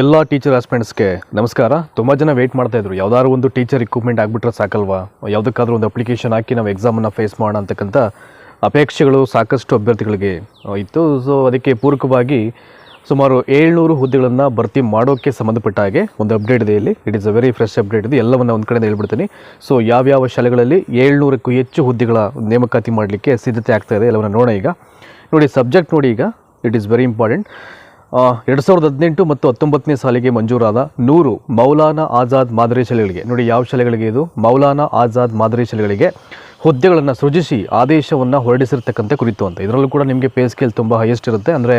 ಎಲ್ಲ ಟೀಚರ್ ಆಸ್ಪೆಂಟ್ಸ್ಗೆ ನಮಸ್ಕಾರ. ತುಂಬ ಜನ ವೇಟ್ ಮಾಡ್ತಾ ಇದ್ರು. ಯಾವ್ದಾದ್ರು ಒಂದು ಟೀಚರ್ ಇಕ್ವಿಪ್ಮೆಂಟ್ ಆಗಿಬಿಟ್ರೆ ಸಾಕಲ್ವಾ? ಯಾವುದಕ್ಕಾದ್ರೂ ಒಂದು ಅಪ್ಲಿಕೇಶನ್ ಹಾಕಿ ನಾವು ಎಕ್ಸಾಮನ್ನು ಫೇಸ್ ಮಾಡೋಣ ಅಂತಕ್ಕಂಥ ಅಪೇಕ್ಷೆಗಳು ಸಾಕಷ್ಟು ಅಭ್ಯರ್ಥಿಗಳಿಗೆ ಇತ್ತು. ಸೊ ಅದಕ್ಕೆ ಪೂರಕವಾಗಿ ಸುಮಾರು ಏಳ್ನೂರು ಹುದ್ದೆಗಳನ್ನು ಭರ್ತಿ ಮಾಡೋಕ್ಕೆ ಸಂಬಂಧಪಟ್ಟ ಹಾಗೆ ಒಂದು ಅಪ್ಡೇಟ್ ಇದೆ ಇಲ್ಲಿ. It is a very fresh update ಇದೆ. ಎಲ್ಲವನ್ನು ಒಂದು ಕಡೆ ಹೇಳ್ಬಿಡ್ತೀನಿ. ಸೊ ಯಾವ್ಯಾವ ಶಾಲೆಗಳಲ್ಲಿ ಏಳ್ನೂರಕ್ಕೂ ಹೆಚ್ಚು ಹುದ್ದೆಗಳ ನೇಮಕಾತಿ ಮಾಡಲಿಕ್ಕೆ ಸಿದ್ಧತೆ ಆಗ್ತಾ ಇದೆ ಎಲ್ಲವನ್ನು ನೋಡೋಣ ಈಗ. ನೋಡಿ ಸಬ್ಜೆಕ್ಟ್ ನೋಡಿ ಈಗ. ಇಟ್ ಈಸ್ ವೆರಿ ಇಂಪಾರ್ಟೆಂಟ್ ಎರಡು ಸಾವಿರದ ಹದಿನೆಂಟು ಮತ್ತು ಹತ್ತೊಂಬತ್ತನೇ ಸಾಲಿಗೆ ಮಂಜೂರಾದ ನೂರು ಮೌಲಾನಾ ಆಜಾದ್ ಮಾದರಿ ಶಾಲೆಗಳಿಗೆ, ನೋಡಿ ಯಾವ ಶಾಲೆಗಳಿಗೆ ಇದು? ಮೌಲಾನಾ ಆಜಾದ್ ಮಾದರಿ ಶಾಲೆಗಳಿಗೆ ಹುದ್ದೆಗಳನ್ನು ಸೃಜಿಸಿ ಆದೇಶವನ್ನು ಹೊರಡಿಸಿರ್ತಕ್ಕಂಥ ಕುರಿತು ಅಂತ. ಇದರಲ್ಲೂ ಕೂಡ ನಿಮಗೆ ಪೇ ಸ್ಕೇಲ್ ತುಂಬ ಹೈಯೆಸ್ಟ್ ಇರುತ್ತೆ. ಅಂದರೆ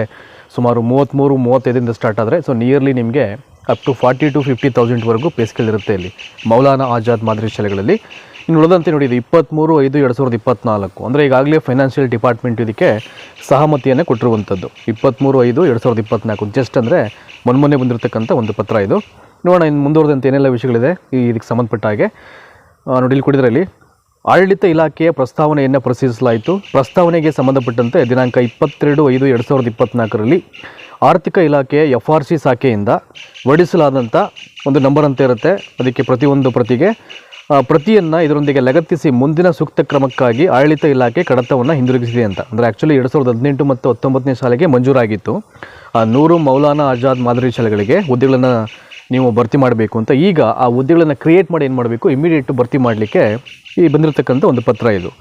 ಸುಮಾರು ಮೂವತ್ತ್ಮೂರು ಮೂವತ್ತೈದರಿಂದ ಸ್ಟಾರ್ಟ್ ಆದರೆ ಸೊ ನಿಯರ್ಲಿ ನಿಮಗೆ up to forty to fifty ತೌಸಂಡ್ವರೆಗೂ pay scale ಇರುತ್ತೆ ಇಲ್ಲಿ ಮೌಲಾನಾ ಆಜಾದ್ ಮಾದರಿ ಶಾಲೆಗಳಲ್ಲಿ. ಇನ್ನು ಉಳಿದಂತೆ ನೋಡಿ ಇದು ಇಪ್ಪತ್ತ್ಮೂರು ಐದು, ಎರಡು ಸಾವಿರದ ಇಪ್ಪತ್ತ್ನಾಲ್ಕು ಅಂದರೆ ಈಗಾಗಲೇ ಫೈನಾನ್ಷಿಯಲ್ ಡಿಪಾರ್ಟ್ಮೆಂಟ್ ಇದಕ್ಕೆ ಸಹಮತಿಯನ್ನು ಕೊಟ್ಟಿರುವಂಥದ್ದು. ಇಪ್ಪತ್ತ್ಮೂರು ಐದು, ಎರಡು ಸಾವಿರದ ಇಪ್ಪತ್ತ್ನಾಲ್ಕು ಜಸ್ಟ್ ಅಂದರೆ ಮೊನ್ನೆ ಬಂದಿರತಕ್ಕಂಥ ಒಂದು ಪತ್ರ ಇದು. ನೋಡೋಣ, ಇನ್ನು ಮುಂದುವರೆದಂತೆ ಏನೆಲ್ಲ ವಿಷಯಗಳಿದೆ ಈ ಇದಕ್ಕೆ ಸಂಬಂಧಪಟ್ಟ ಹಾಗೆ. ನೋಡಿ, ಇಲ್ಲಿ ಕೊಡಿದ್ರಲ್ಲಿ ಆಡಳಿತ ಇಲಾಖೆಯ ಪ್ರಸ್ತಾವನೆಯನ್ನು ಪರಿಶೀಲಿಸಲಾಯಿತು ಪ್ರಸ್ತಾವನೆಗೆ ಸಂಬಂಧಪಟ್ಟಂತೆ ದಿನಾಂಕ ಇಪ್ಪತ್ತೆರಡು, ಐದು, ಎರಡು ಸಾವಿರದ ಇಪ್ಪತ್ತ್ನಾಲ್ಕರಲ್ಲಿ ಆರ್ಥಿಕ ಇಲಾಖೆಯ ಎಫ್ ಆರ್ ಸಿ ಶಾಖೆಯಿಂದ ಒಂದು ನಂಬರ್ ಅಂತ ಇರುತ್ತೆ. ಅದಕ್ಕೆ ಪ್ರತಿಯೊಂದು ಪ್ರತಿಗೆ ಪ್ರತಿಯನ್ನು ಇದರೊಂದಿಗೆ ಲಗತ್ತಿಸಿ ಮುಂದಿನ ಸೂಕ್ತ ಕ್ರಮಕ್ಕಾಗಿ ಆಡಳಿತ ಇಲಾಖೆ ಕಡತವನ್ನು ಹಿಂದಿರುಗಿಸಿದೆ ಅಂತ. ಅಂದರೆ ಆ್ಯಕ್ಚುಲಿ ಎರಡು ಸಾವಿರದ ಹದಿನೆಂಟು ಮತ್ತು ಹತ್ತೊಂಬತ್ತನೇ ಸಾಲಿಗೆ ಮಂಜೂರಾಗಿತ್ತು. ನೂರು ಮೌಲಾನಾ ಆಜಾದ್ ಮಾದರಿ ಶಾಲೆಗಳಿಗೆ ಹುದ್ದೆಗಳನ್ನು ನೀವು ಭರ್ತಿ ಮಾಡಬೇಕು ಅಂತ. ಈಗ ಆ ಹುದ್ದೆಗಳನ್ನು ಕ್ರಿಯೇಟ್ ಮಾಡಿ ಏನು ಮಾಡಬೇಕು? ಇಮಿಡಿಯೇಟ್ ಭರ್ತಿ ಮಾಡಲಿಕ್ಕೆ ಈ ಬಂದಿರತಕ್ಕಂಥ ಒಂದು ಪತ್ರ ಇದು.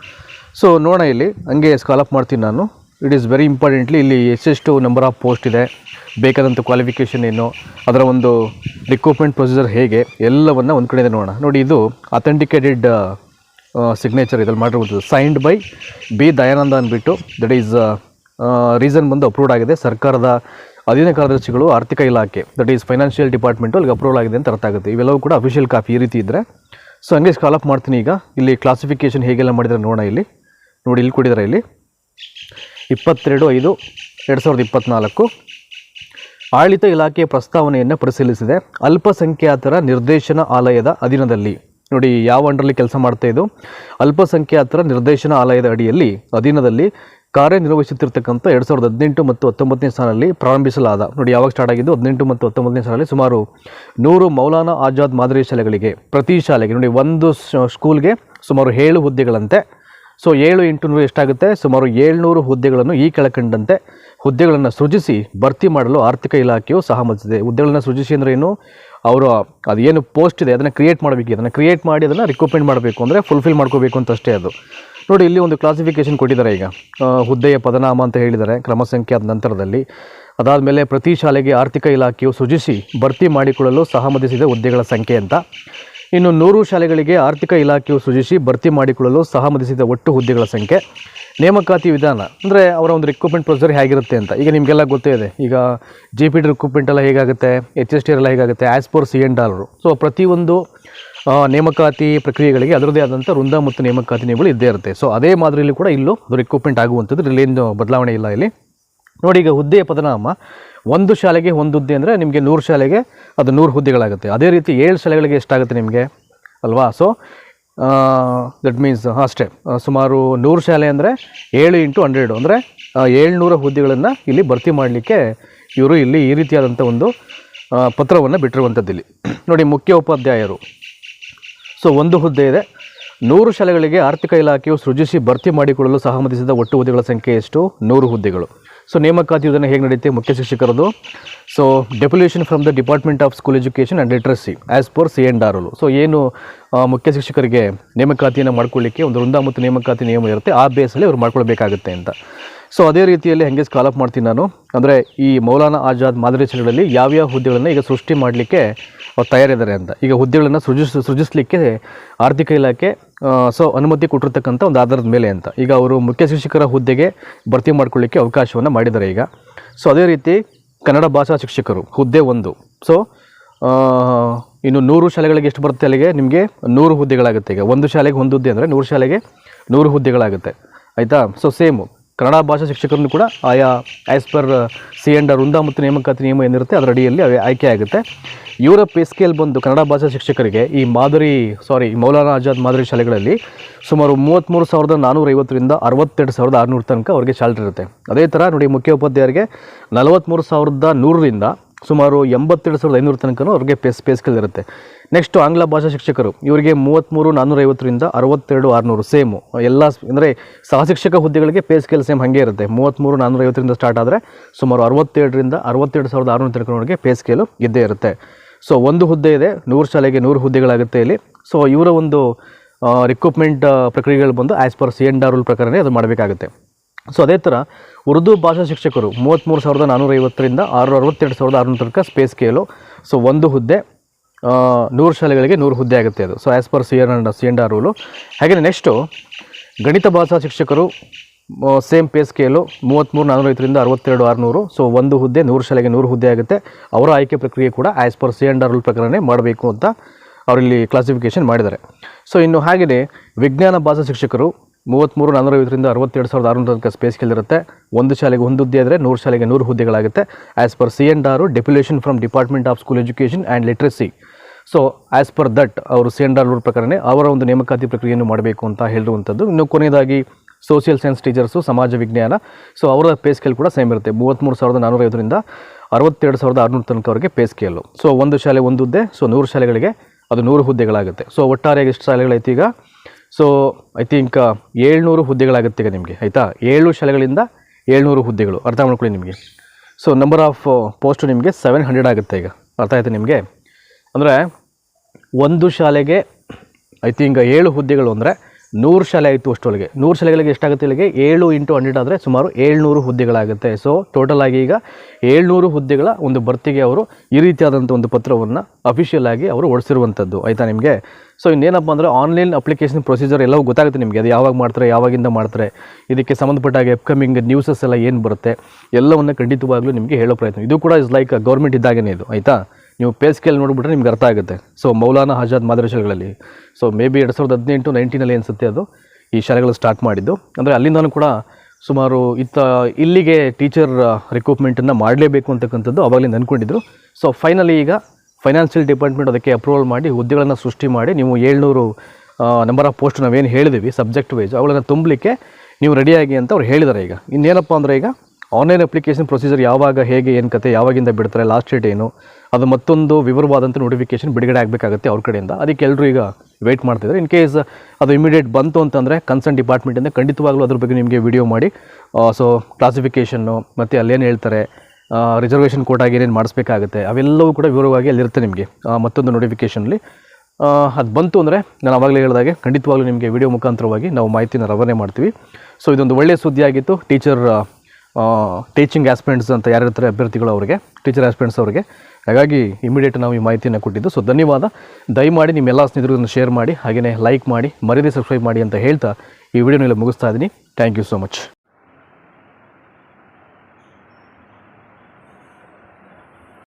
ಸೊ ನೋಡೋಣ ಇಲ್ಲಿ. ಹಂಗೆ ಸ್ಕಾಲಪ್ ಮಾಡ್ತೀನಿ ನಾನು. ಇಟ್ ಈಸ್ ವೆರಿ ಇಂಪಾರ್ಟೆಂಟ್ಲಿ ಇಲ್ಲಿ ಎಷ್ಟೆಷ್ಟು ನಂಬರ್ ಆಫ್ ಪೋಸ್ಟ್ ಇದೆ. ಬೇಕಾದಂಥ ಕ್ವಾಲಿಫಿಕೇಷನ್ ಏನು, ಅದರ ಒಂದು ರಿಕ್ರೂಟ್ಮೆಂಟ್ ಪ್ರೊಸೀಜರ್ ಹೇಗೆ, ಎಲ್ಲವನ್ನು ಒಂದು ಕಡೆಯಿಂದ ನೋಡೋಣ. ನೋಡಿ, ಇದು ಅಥೆಂಟಿಕೇಟೆಡ್ ಸಿಗ್ನೇಚರ್ ಇದ್ರಲ್ಲಿ ಮಾಡಿರ್ಬೋದು ಸೈನ್ಡ್ ಬೈ ಬಿ ದಯಾನಂದ ಅಂದ್ಬಿಟ್ಟು ದಟ್ ಈಸ್ ರೀಸನ್ ಬಂದು ಅಪ್ರೂವ್ಡ್ ಆಗಿದೆ. ಸರ್ಕಾರದ ಅಧೀನ ಕಾರ್ಯದರ್ಶಿಗಳು, ಆರ್ಥಿಕ ಇಲಾಖೆ ದಟ್ ಈಸ್ ಫೈನಾನ್ಷಿಯಲ್ ಡಿಪಾರ್ಟ್ಮೆಂಟು ಅಲ್ಲಿಗೆ ಅಪ್ರೂವಲ್ ಆಗಿದೆ ಅಂತ ಅರ್ಥ ಆಗುತ್ತೆ. ಇವೆಲ್ಲವೂ ಕೂಡ ಅಫಿಷಿಯಲ್ ಕಾಪಿ ಈ ರೀತಿ ಇದ್ದರೆ ಸೊ ಹಂಗೆ ಸ್ಕಾಲಪ್ ಮಾಡ್ತೀನಿ ಈಗ. ಇಲ್ಲಿ ಕ್ಲಾಸಿಫಿಕೇಷನ್ ಹೇಗೆಲ್ಲ ಮಾಡಿದರೆ ನೋಡೋಣ ಇಲ್ಲಿ. ನೋಡಿ, ಇಲ್ಲಿ ಕೊಡಿದ್ದಾರೆ ಇಲ್ಲಿ. ಇಪ್ಪತ್ತೆರಡು ಐದು, ಎರಡು ಸಾವಿರದ ಇಪ್ಪತ್ತ್ನಾಲ್ಕು ಆಡಳಿತ ಇಲಾಖೆಯ ಪ್ರಸ್ತಾವನೆಯನ್ನು ಪರಿಶೀಲಿಸಿದೆ. ಅಲ್ಪಸಂಖ್ಯಾತರ ನಿರ್ದೇಶನ ಆಲಯದ ಅಧೀನದಲ್ಲಿ. ನೋಡಿ, ಯಾವ ಅಂಡರಲ್ಲಿ ಕೆಲಸ ಮಾಡ್ತಾ ಇದು ಅಲ್ಪಸಂಖ್ಯಾತರ ನಿರ್ದೇಶನ ಆಲಯದ ಅಡಿಯಲ್ಲಿ ಅಧೀನದಲ್ಲಿ ಕಾರ್ಯನಿರ್ವಹಿಸುತ್ತಿರ್ತಕ್ಕಂಥ ಎರಡು ಸಾವಿರದ ಹದಿನೆಂಟು ಮತ್ತು ಹತ್ತೊಂಬತ್ತನೇ ಸಾಲಿನಲ್ಲಿ ಪ್ರಾರಂಭಿಸಲಾದ, ನೋಡಿ, ಯಾವಾಗ ಸ್ಟಾರ್ಟ್ ಆಗಿದ್ದು, ಹದಿನೆಂಟು ಮತ್ತು ಹತ್ತೊಂಬತ್ತನೇ ಸಾಲಿನಲ್ಲಿ ಸುಮಾರು ನೂರು ಮೌಲಾನಾ ಆಜಾದ್ ಮಾದರಿ ಶಾಲೆಗಳಿಗೆ, ಪ್ರತಿ ಶಾಲೆಗೆ, ನೋಡಿ, ಒಂದು ಸ್ಕೂಲ್ಗೆ ಸುಮಾರು ಏಳು ಹುದ್ದೆಗಳಂತೆ. ಸೊ, ಏಳು ಎಂಟು ನೂರು ಎಷ್ಟಾಗುತ್ತೆ? ಸುಮಾರು ಏಳ್ನೂರು ಹುದ್ದೆಗಳನ್ನು ಈ ಕೆಳಕಂಡಂತೆ ಹುದ್ದೆಗಳನ್ನು ಸೃಜಿಸಿ ಭರ್ತಿ ಮಾಡಲು ಆರ್ಥಿಕ ಇಲಾಖೆಯು ಸಹಮತಿಸಿದೆ ಹುದ್ದೆಗಳನ್ನು ಸೃಜಿಸಿ ಅಂದರೆ ಏನು? ಅವರು ಅದೇನು ಪೋಸ್ಟ್ ಇದೆ, ಅದನ್ನು ಕ್ರಿಯೇಟ್ ಮಾಡಬೇಕು. ಅದನ್ನು ಕ್ರಿಯೇಟ್ ಮಾಡಿ ಅದನ್ನು ರಿಕ್ರೂಟ್ಮೆಂಟ್ ಮಾಡಬೇಕು ಅಂದರೆ ಫುಲ್ಫಿಲ್ ಮಾಡ್ಕೋಬೇಕು ಅಂತ ಅಷ್ಟೇ ಅದು. ನೋಡಿ, ಇಲ್ಲಿ ಒಂದು ಕ್ಲಾಸಿಫಿಕೇಷನ್ ಕೊಟ್ಟಿದ್ದಾರೆ ಈಗ. ಹುದ್ದೆಯ ಪದನಾಮ ಅಂತ ಹೇಳಿದ್ದಾರೆ, ಕ್ರಮ ಆದ ನಂತರದಲ್ಲಿ. ಅದಾದಮೇಲೆ ಪ್ರತಿ ಶಾಲೆಗೆ ಆರ್ಥಿಕ ಇಲಾಖೆಯು ಸೃಜಿಸಿ ಭರ್ತಿ ಮಾಡಿಕೊಳ್ಳಲು ಸಹಮತಿಸಿದ ಹುದ್ದೆಗಳ ಸಂಖ್ಯೆ ಅಂತ. ಇನ್ನು ನೂರು ಶಾಲೆಗಳಿಗೆ ಆರ್ಥಿಕ ಇಲಾಖೆಯು ಸೃಜಿಸಿ ಭರ್ತಿ ಮಾಡಿಕೊಳ್ಳಲು ಸಹಮತಿಸಿದ ಒಟ್ಟು ಹುದ್ದೆಗಳ ಸಂಖ್ಯೆ, ನೇಮಕಾತಿ ವಿಧಾನ, ಅಂದರೆ ಅವರ ಒಂದು ರಿಕ್ರೂಟ್ಮೆಂಟ್ ಪ್ರೊಸೀಜರ್ ಹೇಗಿರುತ್ತೆ ಅಂತ. ಈಗ ನಿಮಗೆಲ್ಲ ಗೊತ್ತೇ ಇದೆ. ಈಗ ಜಿ ಪಿ ಡಿ ರಿಕ್ರೂಟ್ಮೆಂಟ್ ಎಲ್ಲ ಹೇಗಾಗುತ್ತೆ ಎಚ್ ಎಸ್ ಟಿ ಎಲ್ಲ ಹೇಗಾಗುತ್ತೆ as per C and R so ಪ್ರತಿಯೊಂದು ನೇಮಕಾತಿ ಪ್ರಕ್ರಿಯೆಗಳಿಗೆ ಅದರದೇ ಆದಂಥ ವೃಂದ ಮತ್ತು ನೇಮಕಾತಿ ನಿಯಮಗಳು ಇದ್ದೇ ಇರುತ್ತೆ. ಸೊ ಅದೇ ಮಾದರಿಯಲ್ಲಿ ಕೂಡ ಇಲ್ಲೂ ರಿಕ್ರೂಟ್ಮೆಂಟ್ ಆಗುವಂಥದ್ದು, ಇಲ್ಲೇನು ಬದಲಾವಣೆ ಇಲ್ಲ ಇಲ್ಲಿ. ನೋಡಿ, ಈಗ ಹುದ್ದೆಯ ಪದನಾಮ ಒಂದು ಶಾಲೆಗೆ ಒಂದು ಹುದ್ದೆ ಅಂದರೆ ನಿಮಗೆ ನೂರು ಶಾಲೆಗೆ ಅದು ನೂರು ಹುದ್ದೆಗಳಾಗುತ್ತೆ. ಅದೇ ರೀತಿ ಏಳು ಶಾಲೆಗಳಿಗೆ ಎಷ್ಟಾಗುತ್ತೆ ನಿಮಗೆ? ಅಲ್ವಾ? ಸೊ ದಟ್ ಮೀನ್ಸ್ ಅಷ್ಟೇ. ಸುಮಾರು ನೂರು ಶಾಲೆ ಅಂದರೆ ಏಳು ಇಂಟು ಹಂಡ್ರೆಡು ಅಂದರೆ ಏಳ್ನೂರ ಹುದ್ದೆಗಳನ್ನು ಇಲ್ಲಿ ಭರ್ತಿ ಮಾಡಲಿಕ್ಕೆ ಇವರು ಇಲ್ಲಿ ಈ ರೀತಿಯಾದಂಥ ಒಂದು ಪತ್ರವನ್ನು ಬಿಟ್ಟಿರುವಂಥದ್ದು ಇಲ್ಲಿ ನೋಡಿ, ಮುಖ್ಯ ಉಪಾಧ್ಯಾಯರು. ಸೊ ಒಂದು ಹುದ್ದೆ ಇದೆ. ನೂರು ಶಾಲೆಗಳಿಗೆ ಆರ್ಥಿಕ ಇಲಾಖೆಯು ಸೃಜಿಸಿ ಭರ್ತಿ ಮಾಡಿಕೊಳ್ಳಲು ಸಹಮತಿಸಿದ ಒಟ್ಟು ಹುದ್ದೆಗಳ ಸಂಖ್ಯೆ ಎಷ್ಟು? ನೂರು ಹುದ್ದೆಗಳು. ಸೊ ನೇಮಕಾತಿ ಯೋಜನೆ ಹೇಗೆ ನಡೆಯುತ್ತೆ ಮುಖ್ಯ ಶಿಕ್ಷಕರದು. So deputation from the department of school education and literacy as per C and R so ಏನು ಮುಖ್ಯ ಶಿಕ್ಷಕರಿಗೆ ನೇಮಕಾತಿಯನ್ನು ಮಾಡ್ಕೊಳ್ಳಿಕ್ಕೆ ಒಂದು ವೃಂದ ಮತ್ತು ನೇಮಕಾತಿ ನಿಯಮ ಇರುತ್ತೆ. ಆ ಬೇಸಲ್ಲಿ ಅವ್ರು ಮಾಡ್ಕೊಳ್ಬೇಕಾಗುತ್ತೆ ಅಂತ. ಸೊ ಅದೇ ರೀತಿಯಲ್ಲಿ ಹೆಂಗೆ ಸ್ಕಾಲಪ್ ಮಾಡ್ತೀನಿ ನಾನು? ಅಂದರೆ ಈ ಮೌಲಾನಾ ಆಜಾದ್ ಮಾದರಿ ಶಾಲೆಗಳಲ್ಲಿ ಯಾವ್ಯಾವ ಹುದ್ದೆಗಳನ್ನು ಈಗ ಸೃಷ್ಟಿ ಮಾಡಲಿಕ್ಕೆ ಅವ್ರು ತಯಾರಿದ್ದಾರೆ ಅಂತ. ಈಗ ಹುದ್ದೆಗಳನ್ನು ಸೃಜಿಸ್, ಸೃಜಿಸಲಿಕ್ಕೆ ಆರ್ಥಿಕ ಇಲಾಖೆ ಸೊ ಅನುಮತಿ ಕೊಟ್ಟಿರ್ತಕ್ಕಂಥ ಒಂದು ಆಧಾರದ ಮೇಲೆ ಅಂತ. ಈಗ ಅವರು ಮುಖ್ಯ ಶಿಕ್ಷಕರ ಹುದ್ದೆಗೆ ಭರ್ತಿ ಮಾಡ್ಕೊಳ್ಳಿಕ್ಕೆ ಅವಕಾಶವನ್ನು ಮಾಡಿದ್ದಾರೆ ಈಗ. ಸೊ ಅದೇ ರೀತಿ ಕನ್ನಡ ಭಾಷಾ ಶಿಕ್ಷಕರು, ಹುದ್ದೆ ಒಂದು. ಸೊ ಇನ್ನು ನೂರು ಶಾಲೆಗಳಿಗೆ ಎಷ್ಟು ಬರುತ್ತೆ ಅಲ್ಲಿಗೆ? ನಿಮಗೆ ನೂರು ಹುದ್ದೆಗಳಾಗುತ್ತೆ ಈಗ. ಒಂದು ಶಾಲೆಗೆ ಒಂದು ಹುದ್ದೆ ಅಂದರೆ ನೂರು ಶಾಲೆಗೆ ನೂರು ಹುದ್ದೆಗಳಾಗುತ್ತೆ. ಆಯಿತಾ? ಸೊ ಸೇಮು ಕನ್ನಡ ಭಾಷಾ ಶಿಕ್ಷಕರನ್ನು ಕೂಡ ಆಯಾ ಆ್ಯಸ್ ಪರ್ ಸಿ ಅಂಡ್ ವೃಂದ ಮತ್ತು ನೇಮಕಾತಿ ನಿಯಮ ಏನಿರುತ್ತೆ, ಅದರ ಅಡಿಯಲ್ಲಿ ಅವೇ ಆಯ್ಕೆ ಆಗುತ್ತೆ. ಇವರ ಪೇ ಸ್ಕೇಲ್ ಬಂದು ಕನ್ನಡ ಭಾಷಾ ಶಿಕ್ಷಕರಿಗೆ ಈ ಮಾದರಿ ಸಾರಿ ಮೌಲಾನಾ ಆಜಾದ್ ಮಾದರಿ ಶಾಲೆಗಳಲ್ಲಿ ಸುಮಾರು ಮೂವತ್ತ್ಮೂರು ಸಾವಿರದ ನಾನ್ನೂರ ಐವತ್ತರಿಂದ ಅರವತ್ತೆರಡು ಸಾವಿರದ ಆರುನೂರ ತನಕ ಅವರಿಗೆ ಸ್ಯಾಲ್ರಿ ಇರುತ್ತೆ. ಅದೇ ಥರ ನೋಡಿ ಮುಖ್ಯೋಪಾಧ್ಯಾಯರಿಗೆ ನಲವತ್ತ್ಮೂರು ಸಾವಿರದ ನೂರರಿಂದ ಸುಮಾರು ಎಂಬತ್ತೆರಡು ಸಾವಿರದ ಐನೂರು ತನಕನೂ ಅವ್ರಿಗೆ ಪೇಸ್ ಪೇ ಸ್ಕೇಲ್ ಇರುತ್ತೆ. ನೆಕ್ಸ್ಟ್ ಆಂಗ್ಲ ಭಾಷಾ ಶಿಕ್ಷಕರು, ಇವರಿಗೆ ಮೂವತ್ತ್ಮೂರು ನಾನ್ನೂರೈವತ್ತರಿಂದ ಅರವತ್ತೆರಡು ಆರುನೂರು ಸೇಮು ಎಲ್ಲ ಅಂದರೆ ಸಹಶಿಕ್ಷಕ ಹುದ್ದೆಗಳಿಗೆ ಪೇ ಸ್ಕೇಲ್ ಸೇಮ್ ಹಾಗೆ ಇರುತ್ತೆ. ಮೂವತ್ತ್ಮೂರು ನಾನ್ನೂರೈವತ್ತರಿಂದ ಸ್ಟಾರ್ಟ್ ಆದರೆ ಸುಮಾರು ಅರವತ್ತೇಳರಿಂದ ಅರವತ್ತೆರಡು ಸಾವಿರದ ಆರುನೂರು ತನಕ ಪೇ ಸ್ಕೇಲು ಇದ್ದೇ ಇರುತ್ತೆ. ಸೊ ಒಂದು ಹುದ್ದೆ ಇದೆ, ನೂರು ಶಾಲೆಗೆ ನೂರು ಹುದ್ದೆಗಳಾಗುತ್ತೆ ಇಲ್ಲಿ. ಸೊ ಇವರ ಒಂದು ರಿಕ್ರೂಟ್ಮೆಂಟ್ ಪ್ರಕ್ರಿಯೆಗಳು ಬಂದು as per C and R rule ಪ್ರಕಾರನೇ ಅದು ಮಾಡಬೇಕಾಗುತ್ತೆ. ಸೊ ಅದೇ ಥರ ಉರ್ದು ಭಾಷಾ ಶಿಕ್ಷಕರು ಮೂವತ್ತ್ಮೂರು ಸಾವಿರದ ನಾನ್ನೂರೈವತ್ತರಿಂದ ಆರು ಅರವತ್ತೆರಡು ಸಾವಿರದ ಆರುನೂರ ತನಕ ಸ್ಪೇಸ್ ಕೇಳು ಸೊ ಒಂದು ಹುದ್ದೆ ನೂರು ಶಾಲೆಗಳಿಗೆ ನೂರು ಹುದ್ದೆ ಆಗುತ್ತೆ ಅದು. So as per C and C and R rule ಹಾಗೆಯೇ ನೆಕ್ಸ್ಟು ಗಣಿತ ಭಾಷಾ ಶಿಕ್ಷಕರು ಸೇಮ್ ಪೇ ಸ್ಕೇಲು ಮೂವತ್ತ್ಮೂರು ನಾನ್ನೂರೈವತ್ತರಿಂದ ಅರವತ್ತೆರಡು, ಆರುನೂರು. ಸೊ ಒಂದು ಹುದ್ದೆ, ನೂರು ಶಾಲೆಗೆ ನೂರು ಹುದ್ದೆ ಆಗುತ್ತೆ. ಅವರ ಆಯ್ಕೆ ಪ್ರಕ್ರಿಯೆ ಕೂಡ as per C and R rule ಪ್ರಕಾರನೇ ಮಾಡಬೇಕು ಅಂತ ಅವರಲ್ಲಿ ಕ್ಲಾಸಿಫಿಕೇಷನ್ ಮಾಡಿದ್ದಾರೆ. ಸೊ ಇನ್ನು ಹಾಗೆಯೇ ವಿಜ್ಞಾನ ಭಾಷಾ ಶಿಕ್ಷಕರು ಮೂವತ್ತ್ಮೂರು ನಾನ್ನೂರೈವತ್ತರಿಂದ ಅರವತ್ತೆರಡು ಸಾವಿರದ ಆರುನೂರು ತನಕ ಸ್ಪೇಸ್ ಇರುತ್ತೆ. ಒಂದು ಶಾಲೆಗೆ ಒಂದು ಹುದ್ದೆ ಆದರೆ ನೂರು ಶಾಲೆಗೆ ನೂರು ಹುದ್ದೆಗಳಾಗುತ್ತೆ. As per C and R deputation from department of school education and literacy so as per that ಅವರು ಸಿ ಆ್ಯಂಡ್ ಆರ್ ರೂಲ್ ಪ್ರಕಾರನೇ ಅವರ ಒಂದು ನೇಮಕಾತಿ ಪ್ರಕ್ರಿಯೆಯನ್ನು ಮಾಡಬೇಕು ಅಂತ ಹೇಳಿರುವಂಥದ್ದು. ಇನ್ನು ಕೊನೆಯದಾಗಿ ಸೋಷಿಯಲ್ ಸೈನ್ಸ್ ಟೀಚರ್ಸು ಸಮಾಜ ವಿಜ್ಞಾನ. ಸೊ ಅವರ ಪೇ ಸ್ಕೇಲ್ ಕೂಡ ಸೇಮ್ ಇರುತ್ತೆ. ಮೂವತ್ತ್ಮೂರು ಸಾವಿರದ ನಾನ್ನೂರೈವತ್ತರಿಂದ ಅರವತ್ತೆರಡು ಸಾವಿರದ ಆರುನೂರು ತನಕ ಅವರಿಗೆ ಪೇ ಸ್ಕೇಲು ಸೊ ಒಂದು ಶಾಲೆ ಒಂದು ಹುದ್ದೆ. ಸೊ ನೂರು ಶಾಲೆಗಳಿಗೆ ಅದು ನೂರು ಹುದ್ದೆಗಳಾಗುತ್ತೆ. ಸೊ ಒಟ್ಟಾರೆಯಾಗಿ ಎಷ್ಟು ಶಾಲೆಗಳೈತೆ ಈಗ? ಸೊ ಐ ಥಿಂಕ್ ಏಳ್ನೂರು ಹುದ್ದೆಗಳಾಗುತ್ತೆ ಈಗ ನಿಮಗೆ. ಆಯಿತಾ? ಏಳು ಶಾಲೆಗಳಿಂದ ಏಳ್ನೂರು ಹುದ್ದೆಗಳು. ಅರ್ಥ ಮಾಡ್ಕೊಳ್ಳಿ ನಿಮಗೆ. ಸೊ ನಂಬರ್ ಆಫ್ ಪೋಸ್ಟು ನಿಮಗೆ ಸೆವೆನ್ ಹಂಡ್ರೆಡ್ ಆಗುತ್ತೆ ಈಗ. ಅರ್ಥ ಆಯಿತು ನಿಮಗೆ? ಅಂದರೆ, ಒಂದು ಶಾಲೆಗೆ ಐ ಥಿಂಕ್ ಏಳು ಹುದ್ದೆಗಳು ಅಂದರೆ ನೂರು ಶಾಲೆ ಆಯಿತು ಅಷ್ಟೊಳಗೆ. ನೂರು ಶಾಲೆಗಳಿಗೆ ಎಷ್ಟಾಗುತ್ತೆ ಇಲ್ಲಿಗೆ? ಏಳು ಇಂಟು ಹಂಡ್ರೆಡ್ ಆದರೆ ಸುಮಾರು ಏಳ್ನೂರು ಹುದ್ದೆಗಳಾಗುತ್ತೆ. ಸೊ ಟೋಟಲ್ ಆಗಿ ಈಗ ಏಳ್ನೂರು ಹುದ್ದೆಗಳ ಒಂದು ಭರ್ತಿಗೆ ಅವರು ಈ ರೀತಿಯಾದಂಥ ಒಂದು ಪತ್ರವನ್ನು ಅಫಿಷಿಯಲ್ ಆಗಿ ಅವರು ಹೊಡೆಸಿರುವಂಥದ್ದು. ಆಯಿತಾ ನಿಮಗೆ? ಸೊ ಇನ್ನೇನಪ್ಪ ಅಂದರೆ ಆನ್ಲೈನ್ ಅಪ್ಲಿಕೇಶನ್ ಪ್ರೊಸೀಜರ್ ಎಲ್ಲವೂ ಗೊತ್ತಾಗುತ್ತೆ ನಿಮಗೆ. ಅದು ಯಾವಾಗ ಮಾಡ್ತಾರೆ, ಯಾವಾಗಿಂದ ಮಾಡ್ತಾರೆ, ಇದಕ್ಕೆ ಸಂಬಂಧಪಟ್ಟಾಗ ಅಪ್ಕಮಿಂಗ್ ನ್ಯೂಸಸ್ ಎಲ್ಲ ಏನು ಬರುತ್ತೆ, ಎಲ್ಲವನ್ನು ಖಂಡಿತವಾಗ್ಲೂ ನಿಮಗೆ ಹೇಳೋ ಪ್ರಯತ್ನ. ಇದು ಕೂಡ ಇಸ್ ಲೈಕ್ ಗೌರ್ಮೆಂಟ್ ಇದ್ದಾಗೇ ಇದು. ಆಯಿತಾ? ನೀವು ಪೇ ಸ್ಕೇಲ್ ನೋಡಿಬಿಟ್ರೆ ನಿಮ್ಗೆ ಅರ್ಥ ಆಗುತ್ತೆ. ಸೊ ಮೌಲಾನಾ ಆಜಾದ್ ಶಾಲೆಗಳಲ್ಲಿ ಸೊ ಮೇ ಬಿ ಎರಡು ಸಾವಿರದ ಹದಿನೆಂಟು ನೈನ್ಟೀನಲ್ಲಿ ಅನಿಸುತ್ತೆ ಅದು, ಈ ಶಾಲೆಗಳು ಸ್ಟಾರ್ಟ್ ಮಾಡಿದ್ದು. ಅಂದರೆ ಅಲ್ಲಿಂದನೂ ಕೂಡ ಸುಮಾರು ಇತ್ತ, ಇಲ್ಲಿಗೆ ಟೀಚರ್ ರಿಕ್ರೂಟ್ಮೆಂಟನ್ನು ಮಾಡಲೇಬೇಕು ಅಂತಕ್ಕಂಥದ್ದು ಅವಾಗಲಿಂದ ಅಂದ್ಕೊಂಡಿದ್ರು ಸೊ ಫೈನಲಿ ಈಗ ಫೈನಾನ್ಷಿಯಲ್ ಡಿಪಾರ್ಟ್ಮೆಂಟ್ ಅದಕ್ಕೆ ಅಪ್ರೂವಲ್ ಮಾಡಿ ಹುದ್ದೆಗಳನ್ನು ಸೃಷ್ಟಿ ಮಾಡಿ ನೀವು ಏಳ್ನೂರು ನಂಬರ್ ಆಫ್ ಪೋಸ್ಟ್ ನಾವೇನು ಹೇಳಿದ್ವಿ ಸಬ್ಜೆಕ್ಟ್ ವೈಸ್ ಅವುಗಳನ್ನು ತುಂಬಲಿಕ್ಕೆ ನೀವು ರೆಡಿಯಾಗಿ ಅಂತ ಅವ್ರು ಹೇಳಿದ್ದಾರೆ ಈಗ. ಇನ್ನೇನಪ್ಪ ಅಂದರೆ ಈಗ ಆನ್ಲೈನ್ ಅಪ್ಲಿಕೇಶನ್ ಪ್ರೊಸೀಜರ್ ಯಾವಾಗ, ಹೇಗೆ, ಏನು ಕತೆ, ಯಾವಾಗಿಂದ ಬಿಡ್ತಾರೆ ಲಾಸ್ಟ್ ಡೇಟ್ ಏನು, ಅದು ಮತ್ತೊಂದು ವಿವರವಾದಂಥ ನೋಟಿಫಿಕೇಶನ್ ಬಿಡುಗಡೆ ಆಗಬೇಕಾಗುತ್ತೆ ಅವ್ರ ಕಡೆಯಿಂದ. ಅದಕ್ಕೆ ಎಲ್ಲರೂ ಈಗ ವೆಯ್ಟ್ ಮಾಡ್ತಿದ್ದಾರೆ ಇನ್ ಕೇಸ್ ಅದು ಇಮಿಡಿಯೇಟ್ ಬಂತು ಅಂತಂದರೆ ಕನ್ಸರ್ನ್ ಡಿಪಾರ್ಟ್ಮೆಂಟಿಂದ ಖಂಡಿತವಾಗ್ಲೂ ಅದ್ರ ಬಗ್ಗೆ ನಿಮಗೆ ವಿಡಿಯೋ ಮಾಡಿ. ಸೊ ಕ್ಲಾಸಿಫಿಕೇಷನ್ನು ಮತ್ತು ಅಲ್ಲೇನು ಹೇಳ್ತಾರೆ ರಿಸರ್ವೇಷನ್ ಕೋಟಾಗಿ ಏನೇನು ಮಾಡಿಸ್ಬೇಕಾಗುತ್ತೆ, ಅವೆಲ್ಲವೂ ಕೂಡ ವಿವರವಾಗಿ ಅಲ್ಲಿರುತ್ತೆ ನಿಮಗೆ ಮತ್ತೊಂದು ನೋಟಿಫಿಕೇಷನಲ್ಲಿ ಅದು ಬಂತು ಅಂದರೆ ನಾನು ಆವಾಗಲೇ ಹೇಳಿದಾಗೆ ಖಂಡಿತವಾಗ್ಲೂ ನಿಮಗೆ ವಿಡಿಯೋ ಮುಖಾಂತರವಾಗಿ ನಾವು ಮಾಹಿತಿನ ರವಾನೆ ಮಾಡ್ತೀವಿ. ಸೊ ಇದೊಂದು ಒಳ್ಳೆಯ ಸುದ್ದಿಯಾಗಿತ್ತು. ಟೀಚರ್ ಟೀಚಿಂಗ್ ಆಸ್ಪಿರೆಂಟ್ಸ್ ಅಂತ ಯಾರಿರ್ತಾರೆ ಅಭ್ಯರ್ಥಿಗಳು ಅವರಿಗೆ ಟೀಚರ್ ಆಸ್ಪಿರೆಂಟ್ಸ್ ಅವರಿಗೆ, ಹಾಗಾಗಿ ಇಮಿಡಿಯೇಟ್ ನಾವು ಈ ಮಾಹಿತಿಯನ್ನು ಕೊಟ್ಟಿದ್ದು. ಸೊ ಧನ್ಯವಾದ. ದಯಮಾಡಿ ನಿಮ್ಮೆಲ್ಲ ಸ್ನೇಹಿತರನ್ನು ಶೇರ್ ಮಾಡಿ ಹಾಗೆಯೇ ಲೈಕ್ ಮಾಡಿ ಮರಿದೇ ಸಬ್ಸ್ಕ್ರೈಬ್ ಮಾಡಿ ಅಂತ ಹೇಳ್ತಾ ಈ ವಿಡಿಯೋನಲ್ಲಿ ಮುಗಿಸ್ತಾ ಇದ್ದೀನಿ. Thank you so much